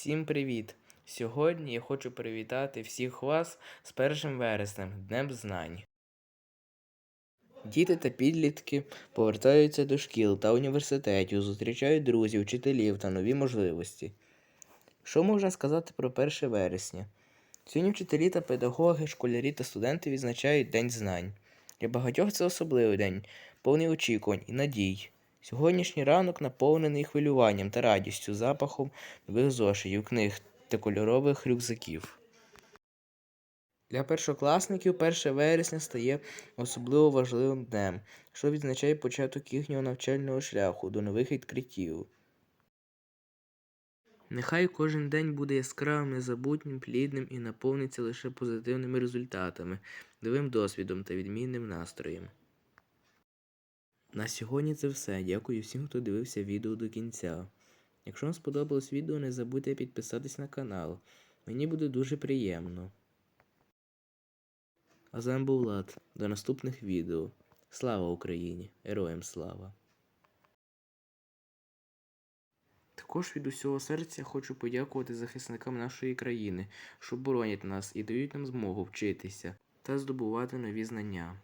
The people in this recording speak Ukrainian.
Всім привіт! Сьогодні я хочу привітати всіх вас з 1 вереснем, Днем Знань. Діти та підлітки повертаються до шкіл та університетів, зустрічають друзів, вчителів та нові можливості. Що можна сказати про 1 вересня? Сьогодні вчителі та педагоги, школярі та студенти відзначають День знань. Для багатьох це особливий день, повний очікувань і надій. Сьогоднішній ранок наповнений хвилюванням та радістю, запахом нових зошитів, книг та кольорових рюкзаків. Для першокласників 1 вересня стає особливо важливим днем, що відзначає початок їхнього навчального шляху до нових відкриттів. Нехай кожен день буде яскравим, незабутнім, плідним і наповниться лише позитивними результатами, новим досвідом та відмінним настроєм. На сьогодні це все. Дякую всім, хто дивився відео до кінця. Якщо вам сподобалось відео, не забудьте підписатись на канал. Мені буде дуже приємно. А з вами був Влад. До наступних відео. Слава Україні! Героям слава! Також від усього серця хочу подякувати захисникам нашої країни, що боронять нас і дають нам змогу вчитися та здобувати нові знання.